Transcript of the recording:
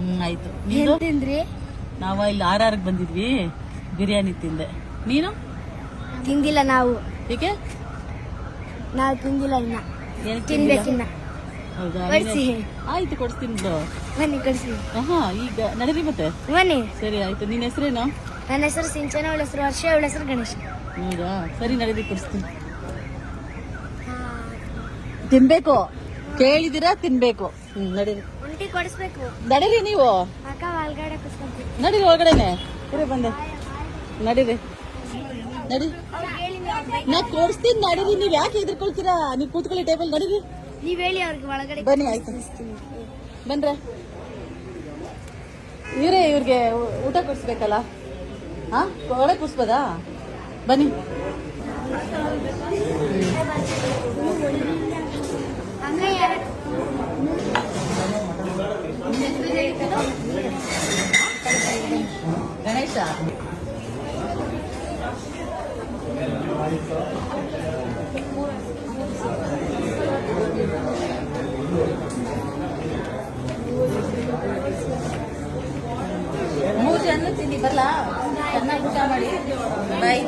ಹ್ಮ್ ಆಯ್ತು. ನೀನು? ತಿಂದ್ರಿ ನಾವು ಇಲ್ಲಿ ಆರ್ ಆರ್ಗೆ ಬಂದಿದ್ವಿ ಬಿರಿಯಾನಿ ತಿಂದೆ. ನೀನು? ತಿಂದಿಲ್ಲ ನಾವು. ಹೀಗೆ ನಾವು ತಿಂದಿಲ್ಲ ಇನ್ನ. ಏನಕ್ಕೆ ತಿನ್ಬೇಕಿನ್ನ ಹೌದಾ? ಕೊಡ್ಸಿ. ನೀನು- ಆಯ್ತು ಕೊಡ್ಸ್ತೀನಿ ಬಿಡು ಬನ್ನಿ ಕಳಿಸಿ ಆಹಾ ಈಗ ನಡೀರಿ ಮತ್ತೆ? ಬನ್ನಿ. ಸರಿ ಆಯ್ತು. ನಿನ್ನ ಹೆಸರೇನು? ನನ್ನ ಹೆಸರು ಸಿಂಚನ ಅವಳ ಹೆಸರು ವರ್ಷ ಅವಳ ಹೆಸರು ಗಣೇಶ. ಹೌದಾ? ಸರಿ ನಡೀರಿ ಕೊಡಿಸ್ತೀನಿ. ತಿನ್ಬೇಕು. ಕೇಳಿದಿರಾ ತಿನ್ಬೇಕು? ಹ್ಮ್ ನಡೀರಿ. ಕೊಡಿಸ್ಬೇಕು. ನಡೀರಿ ನೀವು. ಅಕ್ಕ ಒಳಗಡೆ ನಡೀರಿ ಒಳಗಡೆನೆ. ಇರೇ ಬಂದೆ. ನಡೀರಿ. ನಡಿ. ನಾ ಕೊಡಿಸ್ತೀನಿ ನಡೀರಿ. ನೀವ್ ಯಾಕೆ ಎದ್ರಕೊಳ್ತೀರಾ ನೀವ್ ಕೂತ್ಕೊಳ್ಳಿ ಟೇಬಲ್ ನಡೀರಿ. ನೀವ್ ಹೇಳಿ ಅವ್ರಿಗೆ ಒಳಗಡೆ ಬನ್ನಿ ಆಯ್ತು. ಬಂದ್ರೆ. ಇವರೇ ಇವ್ರಿಗೆ ಊಟ ಕೊಡಿಸ್ಬೇಕಲ್ಲ? ಹಾ ಒಳಗೆ ಕೂರಿಸ್ಬೋದಾ ಬನ್ನಿ ಅಕ್ಕ ಯಾರ ಗಣೇಶ ಮೂರು ಜನ ತಿಂಡಿ ಬರಲಾ? ಚೆನ್ನಾಗಿ ಊಟ ಮಾಡಿ. ಬಾಯ್.